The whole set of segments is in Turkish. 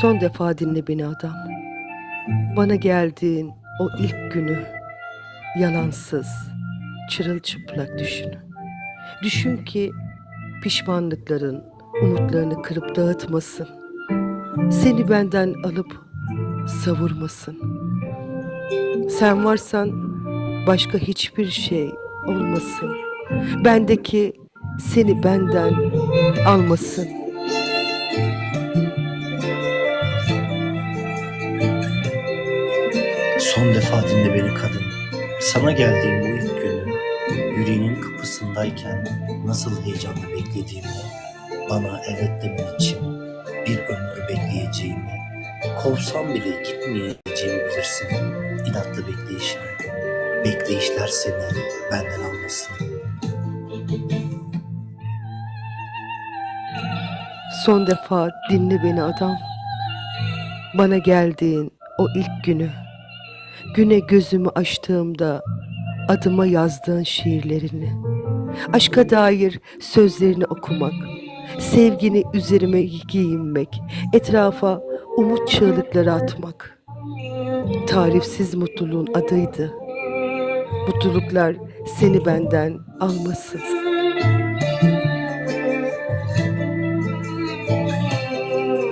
Son defa dinle beni adam. Bana geldiğin o ilk günü yalansız, çırılçıplak düşün. Düşün ki pişmanlıkların umutlarını kırıp dağıtmasın. Seni benden alıp savurmasın. Sen varsan başka hiçbir şey olmasın. Bendeki seni benden almasın. Son defa dinle beni kadın. Sana geldiğim bu ilk günü, yüreğinin kapısındayken nasıl heyecanla beklediğimi, bana evet demen için bir ömür bekleyeceğimi, kovsam bile gitmeyeceğimi bilirsin. İnatlı bekleyişini. Bekleyişler seni benden almasın. Son defa dinle beni adam. Bana geldiğin o ilk günü. Güne gözümü açtığımda adıma yazdığın şiirlerini. Aşka dair sözlerini okumak. Sevgini üzerime giyinmek. Etrafa umut çığlıkları atmak. Tarifsiz mutluluğun adıydı. Mutluluklar seni benden almasın.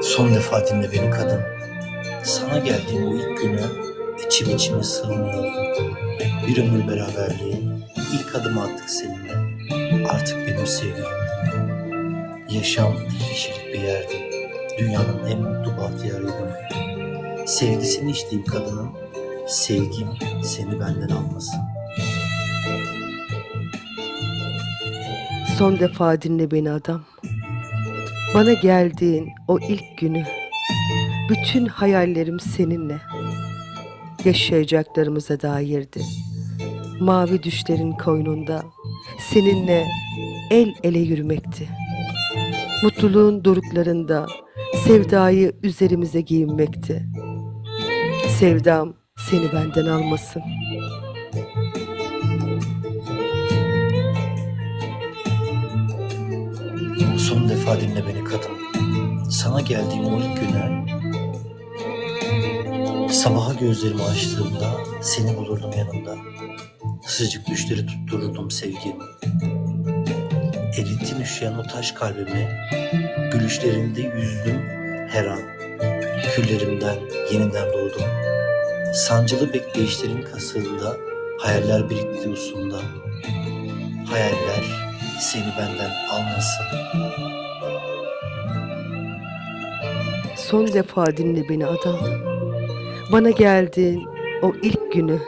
Son defa dinle beni kadın. Sana geldiğim o ilk günü içim içime sığmıyordu. Bir ömür beraberliği, ilk adımı attık seninle. Artık benim sevgilim. Yaşam iki kişilik bir yerdi. Dünyanın en mutlu bahtiyarıydım. Sevgisini içtiğim kadının sevgim seni benden almasın. Son defa dinle beni adam. Bana geldiğin o ilk günü. Bütün hayallerim seninle. Yaşayacaklarımıza dairdi. Mavi düşlerin koynunda seninle el ele yürümekti. Mutluluğun doruklarında sevdayı üzerimize giyinmekti. Sevdam seni benden almasın. Son defa dinle beni kadın. Sana geldiğim o ilk güne sabaha gözlerimi açtığımda seni bulurdum yanımda. Sıcak düşleri tuttururdum sevgimi. Erittin üşüyen o taş kalbimi, gülüşlerinde yüzdüm her an. Küllerimden yeniden doğdum. Sancılı bekleyişlerin kasığında hayaller birikti usunda. Hayaller seni benden almasın. Son defa dinle beni adam. Bana geldiğin o ilk günü,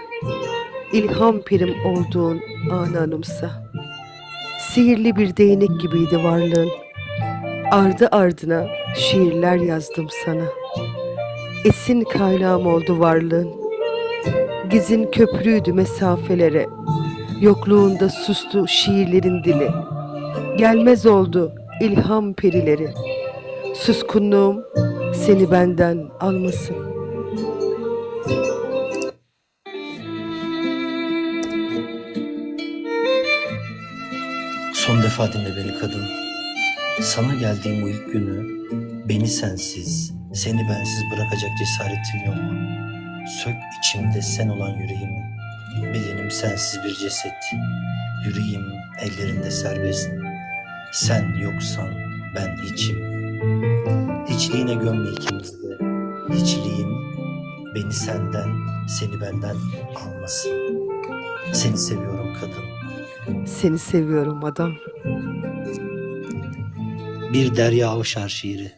ilham pirim olduğun anı anımsa. Sihirli bir değnek gibiydi varlığın. Ardı ardına şiirler yazdım sana. Esin kaynağım oldu varlığın. Gizin köprüydü mesafelere. Yokluğunda sustu şiirlerin dili. Gelmez oldu ilham perileri. Suskunluğum seni benden almasın. Defa dinle beni kadın. Sana geldiğim bu ilk günü beni sensiz, seni bensiz bırakacak cesaretim yok. Sök içimde sen olan yüreğimi. Bedenim sensiz bir ceset. Yüreğim ellerinde serbest. Sen yoksan ben hiçim. Hiçliğine gömme ikimiz de. Hiçliğim beni senden, seni benden almasın. Seni seviyorum kadın. Seni seviyorum adam. Bir Derya Avşar şiiri.